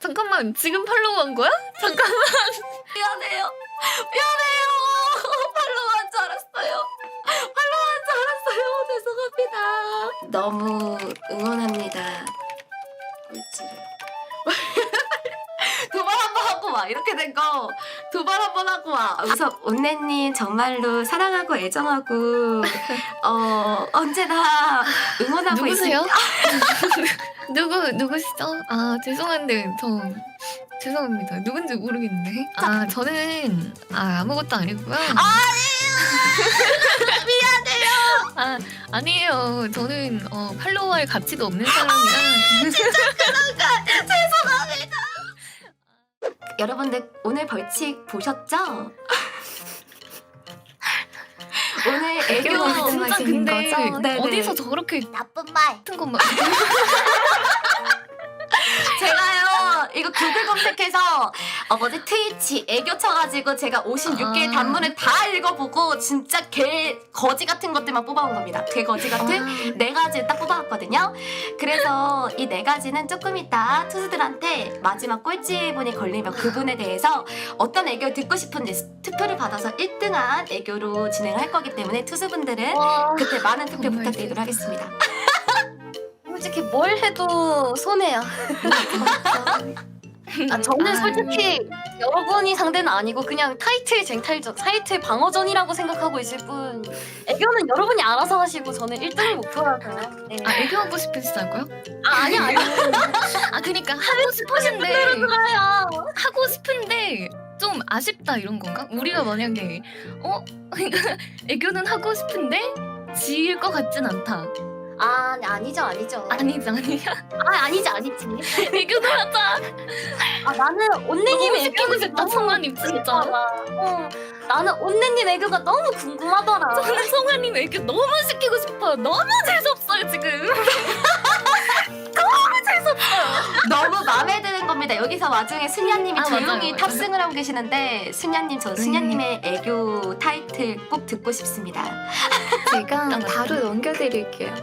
잠깐만 지금 팔로우 한 거야? 잠깐만 미안해요. 미안해요. 팔로우 한 줄 알았어요. 팔로우 한 줄 알았어요. 죄송합니다. 너무 응원합니다. 꼴찌를. 두번한번 하고 와 이렇게 된거두번한번 하고 와 우선 온내님 정말로 사랑하고 애정하고 어 언제나 응원하고 누구세요? 있습니다. 누구 누구시죠? 아 죄송한데 저 죄송합니다 누군지 모르겠네 아 저는 아 아무것도 아니고요 미안해요. 아 아니에요 저는 어, 팔로우할 가치도 없는 사람이라 죄송합니다. 여러분들 오늘 벌칙 보셨죠? 오늘 애교 진짜 근데 거죠? 네네. 어디서 저렇게 나쁜 말. 같은 것만 제가요 이거 구글 검색해서 어, 뭐지 트위치 애교 쳐가지고 제가 56개의 아. 단문을 다 읽어보고 진짜 개 거지 같은 것들만 뽑아온 겁니다. 개 거지 같은 네 가지 딱 뽑아왔거든요. 그래서 이 네 가지는 조금 이따 투수들한테 마지막 꼴찌분이 걸리면 그분에 대해서 어떤 애교 듣고 싶은지 투표를 받아서 1등한 애교로 진행을 할 거기 때문에 투수분들은 그때 많은 투표 정말 부탁드리도록 하겠습니다. 솔직히 뭘 해도 손해야. 아, 저는 아. 솔직히 여러분이 상대는 아니고 그냥 타이틀 쟁탈전, 타이틀 방어전이라고 생각하고 있을 뿐 애교는 여러분이 알아서 하시고 저는 1등을 목표라서요. 네. 아 애교 하고 싶으시다고요? 아, 아니 아니. 아 그러니까 하고 싶으신데 그래요. 하고 싶은데 좀 아쉽다 이런 건가? 우리가 만약에 어 애교는 하고 싶은데 지일 것 같진 않다. 아, 네, 아니죠, 아니죠. 아니지 아니야. 아, 아니지, 아니지. 애교도 하자. 아, 나는 시키고 애교가 싶다 너무 성아님 진짜. 궁금하다. 어, 나는 온내님 애교가 너무 궁금하더라. 저는 성아님 애교 너무 시키고 싶어. 너무 재수 없어요 지금. 너무 마음에 겁니다. 여기서 와중에 순야님이 아, 조용히 맞아요, 맞아요. 탑승을 하고 계시는데 순야님 저 순야님의 애교 타이틀 꼭 듣고 싶습니다. 제가. 바로 넘겨드릴게요.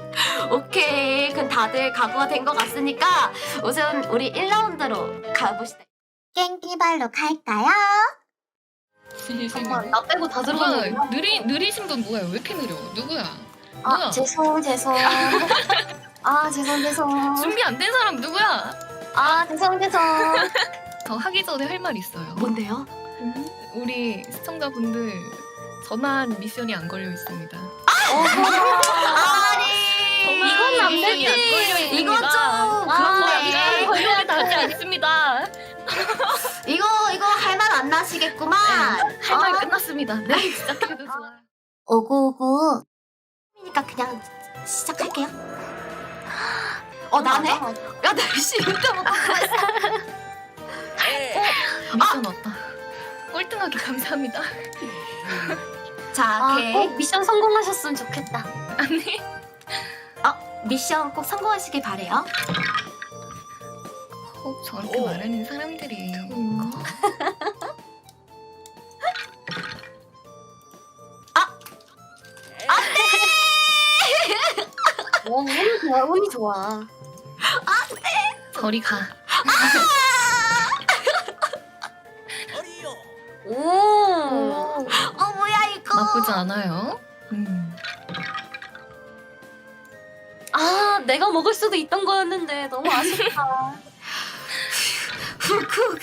오케이 그럼 다들 각오가 된 것 같으니까 우선 우리 1라운드로 가봅시다. 깽기발로 갈까요? 잠깐만, 나 빼고 다 누가 들어가는 거야? 느리 느리신 분 뭐야? 왜 이렇게 느려? 누구야? 뭐야? 아, 죄송, 죄송. 아, 죄송, 죄송. 준비 안 된 사람 누구야? 아, 죄송, 죄송. 저 하기 전에 할 말 있어요. 뭔데요? 우리 시청자분들 전환 미션이 안 걸려 있습니다. 아니 이건 안 미션이 안 걸려 되지. 있습니다. 이건 좀 아, 그런데 이건 걸려 닿지 않습니다. 이거 이거 할 말 안 나시겠구만. 할말 어? 끝났습니다. 네, 시작해도 좋아요. 오구오구. 그러니까 그냥 시작할게요. 어 나네? 야 날씨 이때부터 미션 왔다. 꼴등하기 감사합니다. 자 아, 꼭 미션 성공하셨으면 좋겠다. 아니 미션 꼭 성공하시길 바래요. 꼭 저렇게 말하는 사람들이 어, 운이 좋아, 운이 좋아. 저리 가. 오. 어 뭐야 이거? 나쁘지 않아요. 음. 아, 내가 먹을 수도 있던 거였는데 너무 아쉽다. 훅훅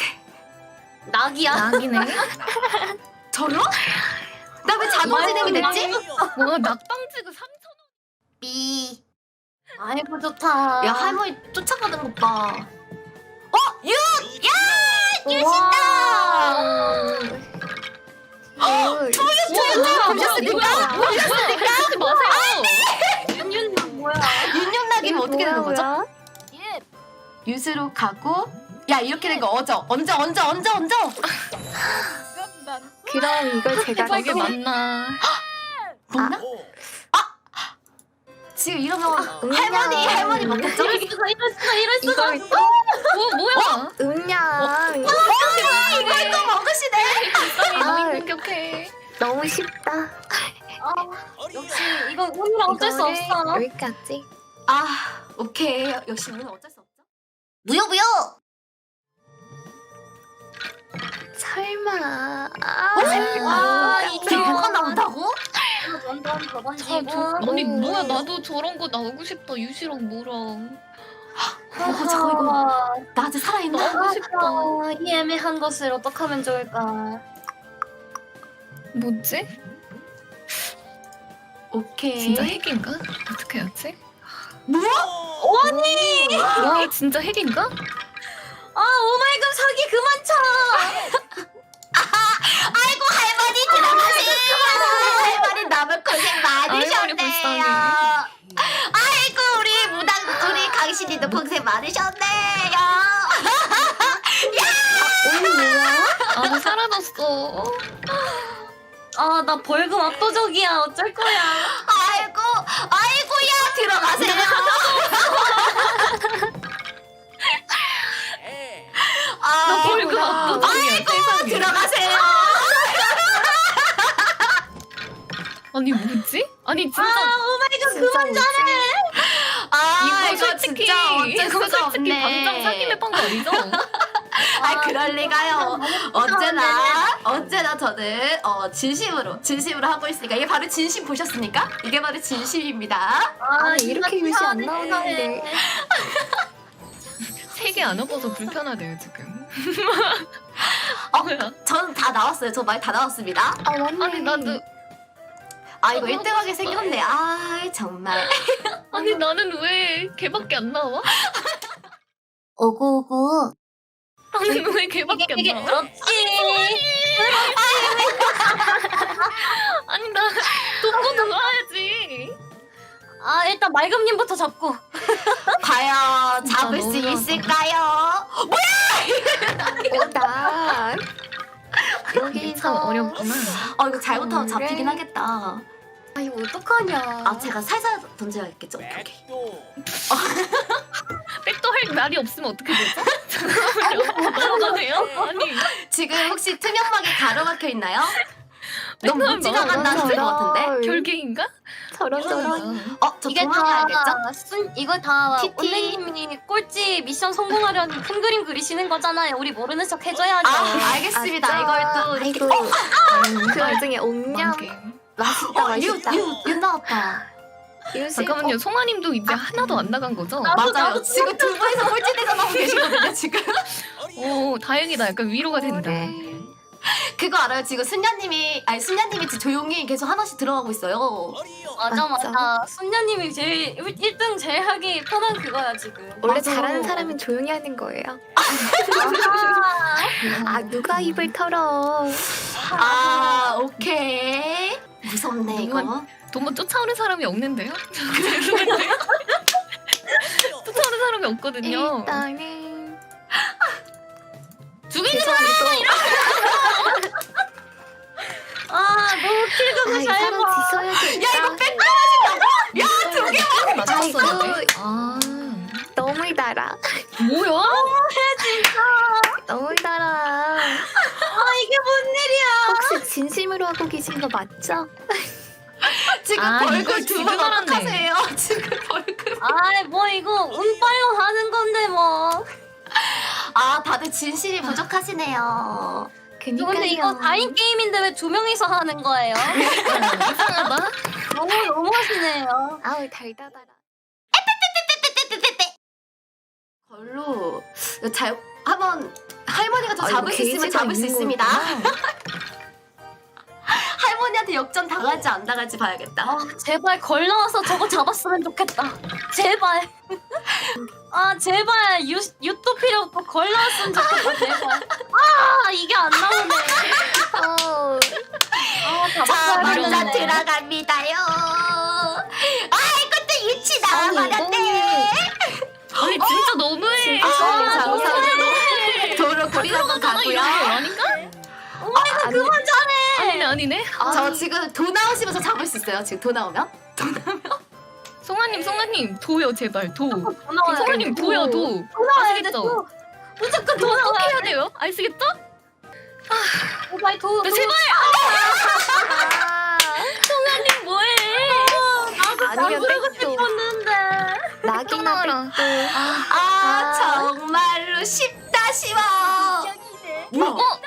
낙이야. 낙이네. 저요? 나 왜 자동 진행이 됐지? 뭐가 낙방지가 3천 삐. 아이고 좋다. 야 할머니 쫓아가는 것 봐. 어 유. 와. 조용조용 보셨습니까? 보셨습니까? 하지 마세요. 윤윤 뭐야? 윤영락이면 어떻게 되는 거죠? 뭐야? 예. 유수로 가고. 야 이렇게 된 거 어져 얹어 얹어 얹어 얹어. 그럼 이걸 제가 이게 맞나? 먹나? 아 지금 이러면 할머니 할머니 먹겠죠? 이럴 수가 이럴 수가 이럴 수가. 이걸 또뭐 뭐야? 음냐 이걸 또 먹으시네. 너무 공격해. 너무 쉽다. 아, 역시 이건 운이라 어쩔 수 이거를 없어. 여기까지. 아 오케이 역시 오늘 어쩔 수 없죠. 무효 무효. 설마. 아, 아, 이게 뭐가 나온다고? 더 아, 던지고. 저, 아니 오. 뭐야 나도 저런 거 나오고 싶다 유시랑 뭐랑 어, 저거 이거 나 아직 살아있나? 나오고 싶다 아, 이 애매한 것을 어떻게 하면 좋을까? 뭐지? 오케이. 진짜 핵인가? 어떻게 하지? 뭐야? 와 진짜 핵인가? 아 오마이갓 사기 그만 쳐. 아이고 할머니 들어가세요. 많으셨네요. 아이고 우리 무당 우리 강신이도 고생 많으셨네요. 아 사라졌어 아 나 벌금 압도적이야. 어쩔 거야. 아이고 아이고야 들어가세요. 아니 진짜 아 오마이갓 그만 잘해. 아 이거 솔직히 진짜 어쩔 이거 수가 솔직히 없네. 방장 사기 맵한 거 아니죠? 아 그럴 리가요. 언제나 언제나 저는 어 진심으로 진심으로 하고 있으니까 이게 바로 진심 보셨습니까? 이게 바로 진심입니다. 아, 이렇게 이거 유시 안. 나오는데. 세 개 안 와봐서 불편하대요 지금 어? 뭐야 저는 다 나왔어요. 저 말 다 나왔습니다. 아, 맞네. 아니 나도 아 이거 1등하게 생겼네. 아 정말. 아니 나는 왜 걔밖에 안 나와? 오구오구. 나는 왜 걔밖에 안 나와? 그렇지. 아니 나 돕고 들어와야지 아 일단 말금님부터 잡고. 과연 잡을 수. 있을까요? 어, 나. 이게 여기서. 참 어렵구나 어 이거 잘못하면 그래. 잡히긴 하겠다. 아 이거 어떡하냐. 아 제가 살살 던져야겠죠. 오케이 오케이. 백도 할 날이 없으면 어떻게 되죠? 잠깐만요 넘어가네요? 아니 지금 혹시 투명막에 가로막혀 있나요? 너무 지나간다 넘어가서 하실 것 같은데. 결계인가? 저런, 저런. 어, 저 이게 도망가야겠죠? 다 순, 이거 다 TT. 온라인님이 꼴찌 미션 성공하려는 큰 그림 그리시는 거잖아요. 우리 모르는 척 해줘야죠. 아, 알겠습니다. 아, 이걸 또 이렇게 아이고. 그 와중에 옴냥. 망게 맛있다, 어, 유, 맛있다. 유, 유 나왔다. 잠깐만요 송아님도 이제 하나도 안 나간 거죠? 나도, 맞아요. 나도 지금 두 분이서 꼴찌 대전 하고 계시거든요, 지금. 오 다행이다 약간 위로가 된다 그래. 그거 알아요? 지금 순녀님이, 아니, 순녀님이 지금 조용히 계속 하나씩 들어가고 있어요. 맞아. 맞아. 순녀님이 제일 1등 제일 하기 편한 그거야 지금. 원래 맞아. 잘하는 사람은 조용히 하는 거예요. 아, 아, 누가 입을 털어. 아, 오케이. 무섭네, 이거. 누군- 도모 쫓아오는 사람이 없는데요? 쫓아오는 사람이 없거든요 일단은. 죽이지 죄송해도. 아 너무 아, 킬각을 이잘 사람 봐. 지어야겠다. 야, 이거 뺀 야, 두 개! 맞췄었는데? 아, 너무 달아. 뭐야? 너무 달아. 아 이게 뭔 일이야? 혹시 진심으로 하고 계신 거 맞죠? 지금 아, 벌금 이걸 두 지금 번 알았네. 어떡하세요? 지금 벌금. 아뭐 이거 운빨로 하는 건데 뭐. 아, 다들 진실이 부족하시네요. 그니까요. 근데 이거 4인 게임인데 왜 두 명이서 하는 거예요? 이상하다. 너무 너무하시네요. 아우 달다 달아. 걸로 잘 한번 할머니가 저 아이고, 잡을 수 있으면 게이지가 잡을 수 있는 있습니다. 거구나. 할머니한테 역전 당할지 안 당할지 봐야겠다. 아 제발 걸 나와서 저거 잡았으면 좋겠다. 제발. 아 제발 유 유도 필요 없고 걸 나왔으면 좋겠다. 제발. 아 이게 안 나오네. 어, 아 자, 잡았어야 했는데. 들어갑니다요. 아이고 또 유치 나와버렸네. 아니, 진짜 너무해. 아, 아, 너무해. 도로 고리 한번 이러잖아, 가고요. 이거 아닌가? 아니네, 아니네. 저 지금 도 나오시면서 잡을 수 있어요. 지금 도 나오면? 송아님, 송아님, 도요, 제발, 도. 돼. 송아님, 도요, 도. 나와야? 또. 무조건 더도꼭 나와야 해야 돼. 돼요. 아시겠죠? 제발 도. 네, 도. 제발! 아, 송아님, 뭐해? 아니면 백도 싶었는데. 낙이나. 백도. 아, 정말로 쉽다 쉬워. 뭐야? 어?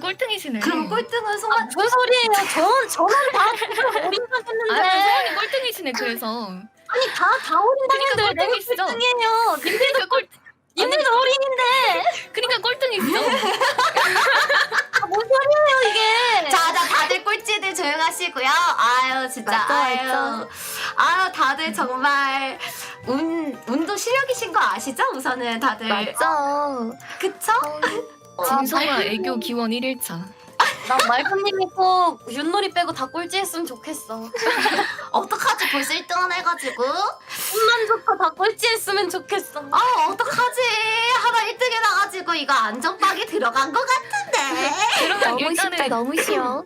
꼴등이시네. 그럼 꼴등은 송아. 아, 무슨 소리예요? 저는 저는 다 아, 올인당했는데 소원이 꼴등이시네. 그래서 아니 다 다 올인당했는데 그러니까 내가 꼴등이시죠? 꼴등이에요. 그러니까 꼴 님들도 올인인데 그러니까 꼴등이시죠. 아, 뭔 소리예요 이게? 자, 자, 다들 꼴찌들 조용하시고요. 아유, 진짜. 맞죠, 아유. 맞죠. 아유, 다들 정말 운, 운도 실력이신 거 아시죠? 우선은 다들. 맞죠. 그쵸? 진성아 애교 기원 1일차. 나 말끔님이 꼭 윷놀이 빼고 다 꼴찌했으면 좋겠어. 어떡하지? 벌써 1등을 해가지고. 꿈만 좋고 다 꼴찌했으면 좋겠어. 아, 어떡하지? 하나 1등 해놔가지고 이거 안전빵에 들어간 것 같은데. 그러면 너무 쉽다 일단은 너무 쉬워.